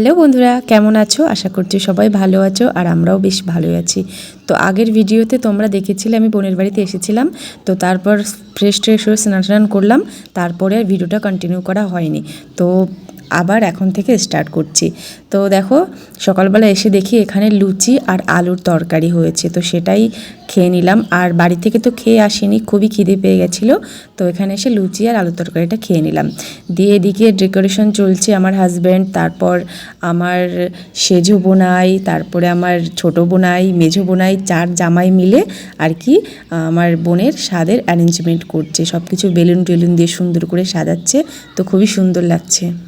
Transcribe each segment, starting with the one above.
Hello বন্ধুরা, কেমন আছো? আশা করছি সবাই ভালো আছো আর আমরাও বেশ ভালোই আছি। তো আগের ভিডিওতে তোমরা দেখেছিলে আমি বোনের বাড়িতে এসেছিলাম, তো তারপর ফ্রেশ ট্রেশ হয়ে স্নান স্নান করলাম, তারপরে আর ভিডিওটা কন্টিনিউ করা হয়নি। তো আবার এখন থেকে স্টার্ট করছি। তো দেখো, সকালবেলা এসে দেখি এখানে লুচি আর আলুর তরকারি হয়েছে। তো সেটাই খেয়ে নিলাম। আর বাড়ি থেকে তো খেয়ে আসিনি, খুবই খিদে পেয়ে গেছিল। তো এখানে এসে লুচি আর আলুর তরকারিটা খেয়ে নিলাম। দিয়ে এদিকে ডেকোরেশন চলছে আমার হাজব্যান্ড তারপর আমার সেজো বোনাই, তারপরে আমার ছোট বোনাই, মেঝো বোনাই, চার জামাই মিলে আর কি, আমার বোনের স্বাদের অ্যারেঞ্জমেন্ট করছে। সব কিছু বেলুন টেলুন দিয়ে সুন্দর করে সাজাচ্ছে। তো খুবই সুন্দর লাগছে।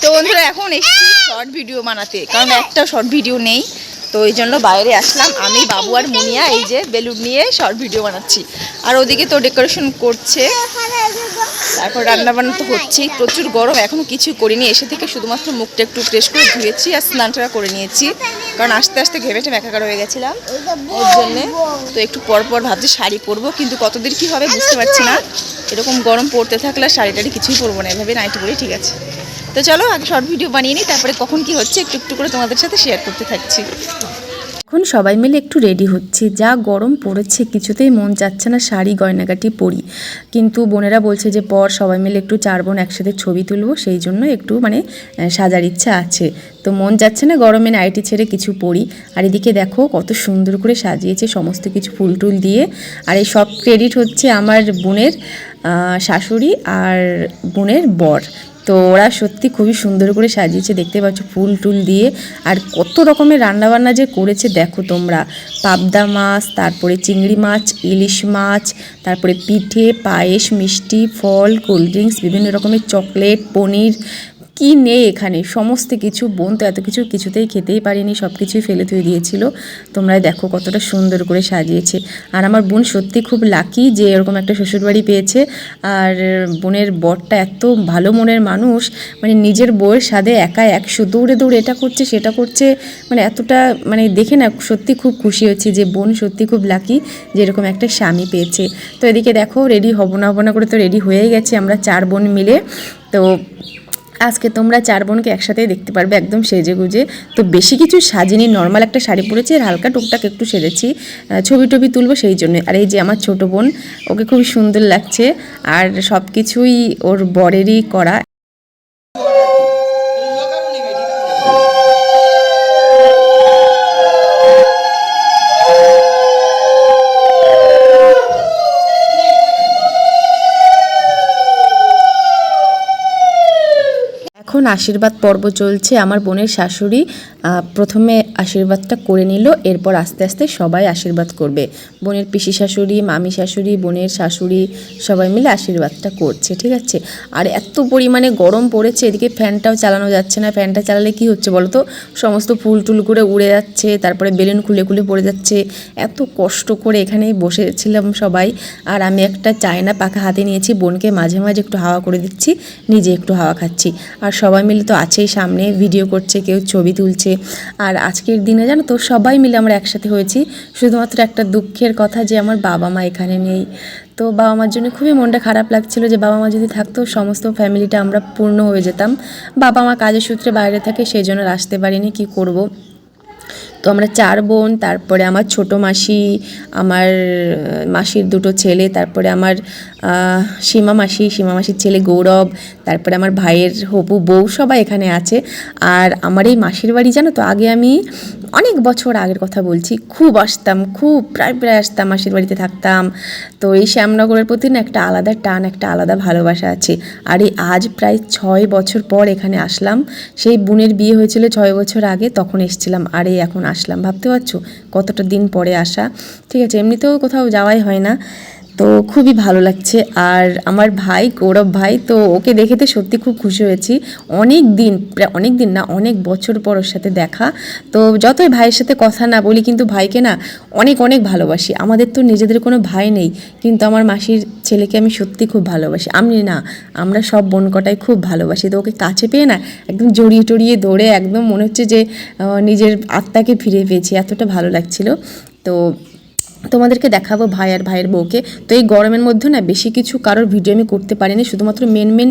তো বন্ধুরা, এখন এসেছি শর্ট ভিডিও বানাতে, কারণ একটা শর্ট ভিডিও নেই। তো এই জন্য বাইরে আসলাম। আমি, বাবু আর মুনিয়া এই যে বেলুন নিয়ে শর্ট ভিডিও বানাচ্ছি। আর ওদিকে তো ডেকোরেশন করছে। তারপর রান্না বান্না তো হচ্ছেই। প্রচুর গরম এখনও কিছু করিনি। এসে থেকে শুধুমাত্র মুখটা একটু ফ্রেশ করে ধুয়েছি আর স্নানটা করে নিয়েছি। কারণ আস্তে আস্তে ঘেমেটে একাকার হয়ে গেছিলাম। ওর জন্যে তো একটু পর পর ভাবছি শাড়ি পরবো, কিন্তু কতদিন কী হবে বুঝতে পারছি না। এরকম গরম পড়তে থাকলে শাড়ি টাড়ি কিছুই পরবো না। এভাবে নাইটি পরেই ঠিক আছে। তো চলো আগে শর্ট ভিডিও বানিয়ে নিই, তারপরে কখন কি হচ্ছে একটু একটু করে তোমাদের সাথে শেয়ার করতে থাকছি। এখন সবাই মিলে একটু রেডি হচ্ছে। যা গরম পড়েছে, কিছুতেই মন চাচ্ছে না শাড়ি গয়নাগাটি পরি। কিন্তু বোনেরা বলছে যে, পর সবাই মিলে একটু চার বোন একসাথে ছবি তুলবো, সেই জন্য একটু মানে সাজার ইচ্ছা আছে। তো মন যাচ্ছে না গরমে নাইটি ছেড়ে কিছু পরি। আর এদিকে দেখো, কত সুন্দর করে সাজিয়েছে সমস্ত কিছু ফুল টুল দিয়ে। আর এই সব ক্রেডিট হচ্ছে আমার বোনের শাশুড়ি আর বোনের বর। তো ওরা সত্যি খুবই সুন্দর করে সাজিয়েছে। দেখতে পাচ্ছ ফুল টুল দিয়ে। আর কত রকমের রান্নাবান্না যে করেছে, দেখো তোমরা। পাবদা মাছ, তারপরে চিংড়ি মাছ, ইলিশ মাছ, তারপরে পিঠে, পায়েস, মিষ্টি, ফল, কোল্ড ড্রিঙ্কস, বিভিন্ন রকমের চকলেট, পনির কি নেই এখানে? সমস্ত কিছু, বোন তো এত কিছু কিছুতেই খেতেই পারিনি সব কিছুই ফেলে থুয়ে দিয়েছিল। তোমরা দেখো কতটা সুন্দর করে সাজিয়েছে। আর আমার বোন সত্যি খুব লাকি যে এরকম একটা শ্বশুরবাড়ি পেয়েছে। আর বোনের বরটা এত ভালো মনের মানুষ মানে নিজের বউয়ের সাথে একা একশো দৌড়ে দৌড়ে এটা করছে, সেটা করছে মানে এতটা মানে দেখে না সত্যি খুব খুশি হচ্ছে যে বোন সত্যি খুব লাকি যে এরকম একটা স্বামী পেয়েছে। তো এদিকে দেখো রেডি হব না হব না করে তো রেডি হয়েই গেছে, আমরা চার বোন মিলে। তো আজকে তোমরা চার বোনকে একসাথে দেখতে পারবে, একদম সেজে গুজে তো বেশি কিছু সাজিনি নর্মাল একটা শাড়ি পরেছি আর হালকা টুকটাক একটু সেজেছি ছবি টবি তুলবো সেই জন্য। আর এই যে আমার ছোট বোন, ওকে খুব সুন্দর লাগছে। আর সব কিছুই ওর বরেরই করা। আশীর্বাদ পর্ব চলছে। আমার বোনের শাশুড়ি প্রথমে আশীর্বাদটা করে নিল, এরপর আস্তে আস্তে সবাই আশীর্বাদ করবে। বোনের পিসি শাশুড়ি মামি শাশুড়ি বোনের শাশুড়ি সবাই মিলে আশীর্বাদটা করছে, ঠিক আছে? আর এত পরিমাণে গরম পড়েছে, এদিকে ফ্যানটাও চালানো যাচ্ছে না। ফ্যানটা চালালে কি হচ্ছে বলো তো? সমস্ত ফুল টুল করে উড়ে যাচ্ছে, তারপরে বেলুন খুলে খুলে পড়ে যাচ্ছে। এত কষ্ট করে এখানেই বসেছিলাম সবাই। আর আমি একটা চায়না পাখা হাতে নিয়েছি, বোনকে মাঝে মাঝে একটু হাওয়া করে দিচ্ছি, নিজে একটু হাওয়া খাচ্ছি। আর সবাই মিলে তো আছেই সামনে, ভিডিও করছে, কেউ ছবি তুলছে। আর আজকের দিনে জানো তো সবাই মিলে আমরা একসাথে হয়েছি। শুধুমাত্র একটা দুঃখের কথা যে আমার বাবা মা এখানে নেই। তো বাবা মার জন্য খুবই মনটা খারাপ লাগছিল যে বাবা মা যদি থাকতো সমস্ত ফ্যামিলিটা আমরা পূর্ণ হয়ে যেতাম। বাবা মা কাজের সূত্রে বাইরে থাকে, সেই জন্য আসতে পারিনি। কি করব? তো আমরা চার বোন, তারপরে আমার ছোট মাসি, আমার মাসির দুটো ছেলে, তারপরে আমার সীমা মাসি, সীমা মাসির ছেলে গৌরব, তারপরে আমার ভাইয়ের হপু বউ সবাই এখানে আছে। আর আমার এই মাসির বাড়ি জানো তো, আগে আমি অনেক বছর আগের কথা বলছি, খুব আসতাম, খুব প্রায় প্রায় আসতাম, মাসির বাড়িতে থাকতাম। তো এই শ্যামনগরের প্রতি না একটা আলাদা টান, একটা আলাদা ভালোবাসা আছে। আর এই আজ প্রায় ছয় বছর পর এখানে আসলাম। সেই বোনের বিয়ে হয়েছিল ছয় বছর আগে, তখন এসেছিলাম। আর এই এখন আসলাম। ভাবতে পারছ? কতটা দিন পরে আসা? ঠিক আছে এমনিতেও কোথাও যাওয়াই হয় না। তো খুবই ভালো লাগছে। আর আমার ভাই, গৌরব ভাই, তো ওকে দেখে তো সত্যি খুব খুশি হয়েছি। অনেক দিন, প্রায় অনেক দিন না, অনেক বছর পর ওর সাথে দেখা। তো যতই ভাইয়ের সাথে কথা না বলি, কিন্তু ভাইকে না অনেক অনেক ভালোবাসি। আমাদের তো নিজেদের কোনো ভাই নেই, কিন্তু আমার মাসির ছেলেকে আমি সত্যি খুব ভালোবাসি। আমি না, আমরা সব বোন কটাই খুব ভালোবাসি। তো ওকে কাছে পেয়ে না একদম জড়িয়ে টড়িয়ে দৌড়ে একদম মনে হচ্ছে যে নিজের আত্মাকে ফিরে পেয়েছি। এতটা ভালো লাগছিল। তো তোমাদেরকে দেখাবো ভাই আর ভাইয়ের বউকে। তো এই গরমের মধ্যে না বেশি কিছু কারোর ভিডিও আমি করতে পারিনি। শুধুমাত্র মেন মেন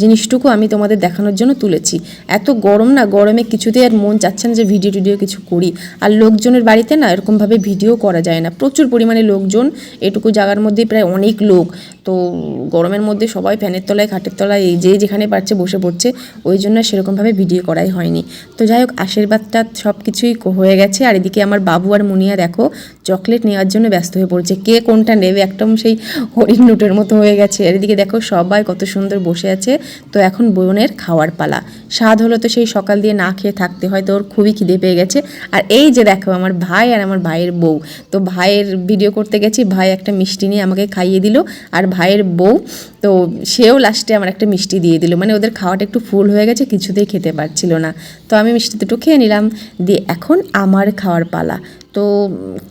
জিনিসটুকু আমি তোমাদের দেখানোর জন্য তুলেছি। এত গরম না, গরমে কিছুতেই আর মন চাচ্ছে না যে ভিডিও টিডিও কিছু করি। আর লোকজনের বাড়িতে না এরকমভাবে ভিডিও করা যায় না। প্রচুর পরিমাণে লোকজন, এটুকু জায়গার মধ্যে প্রায় অনেক লোক। তো গরমের মধ্যে সবাই ফ্যানের তলায়, খাটের তলায়, এই যে যেখানে পারছে বসে পড়ছে, ওই জন্য সেরকমভাবে ভিডিও করাই হয়নি। তো যাই হোক, আশীর্বাদটা সব কিছুই হয়ে গেছে। আর এদিকে আমার বাবু আর মুনিয়া দেখো চকলেট নেওয়ার জন্য ব্যস্ত হয়ে পড়ছে। কে কোনটা নেবে? একদম সেই হরিণ নোটের মতো হয়ে গেছে। আর এদিকে দেখো সবাই কত সুন্দর বসে আছে। তো এখন বোনের খাওয়ার পালা। স্বাদ হলো তো সেই সকাল দিয়ে না খেয়ে থাকতে হয় তো ওর খুবই খিদে পেয়ে গেছে। আর এই যে দেখো আমার ভাই আর আমার ভাইয়ের বউ। তো ভাইয়ের ভিডিও করতে গেছি। ভাই একটা মিষ্টি নিয়ে আমাকে খাইয়ে দিল। আর ভাইয়ের বউ তো সেও লাস্টে আমার একটা মিষ্টি দিয়ে দিল। মানে ওদের খাওয়াটা একটু ফুল হয়ে গেছে, কিছুতেই খেতে পারছিল না। তো আমি মিষ্টি দুটো খেয়ে নিলাম। দিয়ে এখন আমার খাওয়ার পালা। তো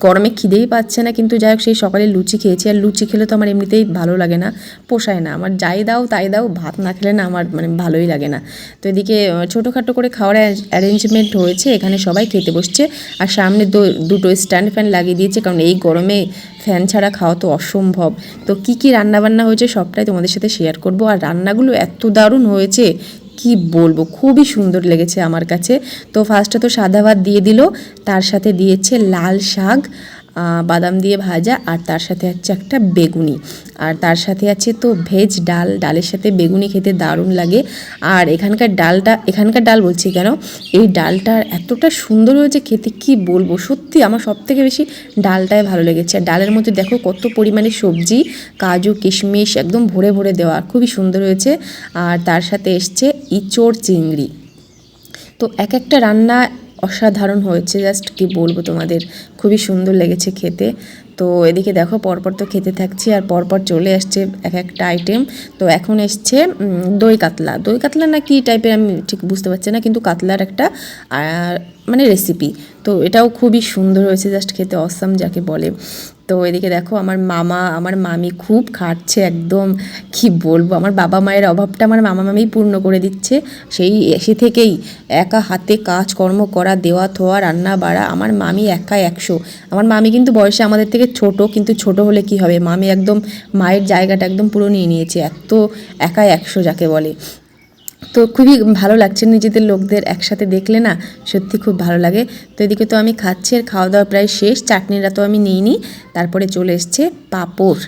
গরমে খিদেই পাচ্ছে না, কিন্তু যাই হোক, সেই সকালে লুচি খেয়েছি। আর লুচি খেলে তো আমার এমনিতেই ভালো লাগে না, পোষায় না। আমার যাই দাও, তাই দাও, ভাত না খেলে না আমার মানে ভালোই লাগে না। তো এদিকে ছোটোখাটো করে খাওয়ার অ্যারেঞ্জমেন্ট হয়েছে। এখানে সবাই খেতে বসছে। আর সামনে দুটো স্ট্যান্ড ফ্যান লাগিয়ে দিয়েছে। কারণ এই গরমে ফ্যান ছাড়া খাওয়া তো অসম্ভব। তো কি কি রান্না বান্না হয়েছে সবটাই তোমাদের সাথে শেয়ার করব। আর রান্নাগুলো এত দারুণ হয়েছে, কি বলব? খুবই সুন্দর লেগেছে আমার কাছে। তো ফার্স্টে তো সাদা ভাত দিয়ে দিল, তার সাথে দিয়েছে লাল শাক বাদাম দিয়ে ভাজা আর তার সাথে হচ্ছে একটা বেগুনি। আর তার সাথে আছে তো ভেজ ডাল। ডালের সাথে বেগুনি খেতে দারুণ লাগে। আর এখানকার ডালটা, এখানকার ডাল বলছি কেন? এই ডালটার এতটা সুন্দর হয়েছে খেতে, কি বলব? সত্যি আমার সব থেকে বেশি ডালটাই ভালো লেগেছে। আর ডালের মধ্যে দেখো কত পরিমাণে সবজি, কাজু, কিশমিশ একদম ভরে ভরে দেওয়া। খুবই সুন্দর হয়েছে। আর তার সাথে এসছে ইচোড় চিংড়ি। তো এক একটা রান্না অসাধারণ হয়েছে। জাস্ট কি বলব তোমাদের? খুবই সুন্দর লেগেছে খেতে। তো এদিকে দেখো পরপর তো খেতে থাকছি আর পরপর চলে আসছে এক একটা আইটেম তো এখন এসছে দই কাতলা। দই কাতলা না কি টাইপের আমি ঠিক বুঝতে পারছি না, কিন্তু কাতলার একটা মানে রেসিপি তো এটাও খুবই সুন্দর হয়েছে জাস্ট খেতে অসাম যাকে বলে। তো এদিকে দেখো আমার মামা, আমার মামি খুব খাটছে একদম, কি বলব? আমার বাবা মায়ের অভাবটা আমার মামা মামিই পূর্ণ করে দিচ্ছে। সেই এসে থেকেই একা হাতে কাজ কর্ম করা দেওয়া থোয়া রান্না বাড়া আমার মামি একা একশো। আমার মামি কিন্তু বয়সে আমাদের থেকে ছোট, কিন্তু ছোট হলে কি হবে? মামি একদম মায়ের জায়গাটা একদম পুরো নিয়ে নিয়েছে, এত একা একশো যাকে বলে। তো খুবই ভালো লাগছে নিজেদের লোকদের একসাথে দেখলে না, সত্যি খুব ভালো লাগে। তো এদিকে তো আমি খাচ্ছি আর খাওয়া দাওয়া প্রায় শেষ, চাটনিটা তো আমি নিইনি, তারপরে চলে এসছে পাঁপড়।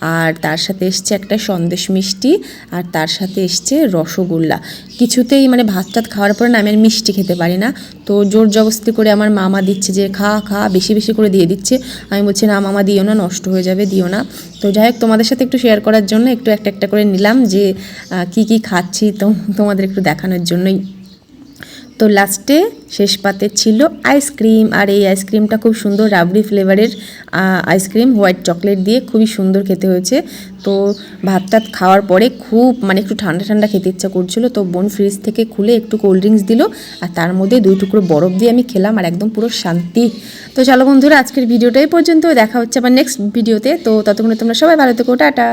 আর তার সাথে এসছে একটা সন্দেশ মিষ্টি, আর তার সাথে এসছে রসগোল্লা। কিছুতেই মানে ভাত টাত খাওয়ার পরে না আমি আর মিষ্টি খেতে পারি না। তো জোর জবস্তি করে আমার মামা দিচ্ছে যে, খা খা। বেশি বেশি করে দিয়ে দিচ্ছে। আমি বলছি, না মামা, দিও না, নষ্ট হয়ে যাবে, দিও না। তো যাই হোক, তোমাদের সাথে একটু শেয়ার করার জন্য একটু একটা একটা করে নিলাম যে কি কি খাচ্ছি, তো তোমাদের একটু দেখানোর জন্যই। তো লাস্টে শেষ পাতে ছিল আইসক্রিম আর এই আইসক্রিমটা খুব সুন্দর রাবড়ি ফ্লেভারের আইসক্রিম হোয়াইট চকলেট দিয়ে খুবই সুন্দর খেতে হয়েছে। তো ভাত টাত খাওয়ার পরে খুব মানে একটু ঠান্ডা ঠান্ডা খেতে ইচ্ছা করছিল, তো বোন ফ্রিজ থেকে খুলে একটু কোল্ড ড্রিঙ্কস দিল আর তার মধ্যে দুই টুকরো বরফ দিয়ে আমি খেলাম আর একদম পুরো শান্তি। তো চলো বন্ধুরা, আজকের ভিডিওটাই পর্যন্ত দেখা হচ্ছে আবার নেক্সট ভিডিওতে তো ততক্ষণে তোমরা সবাই ভালো থেকো। টাটা।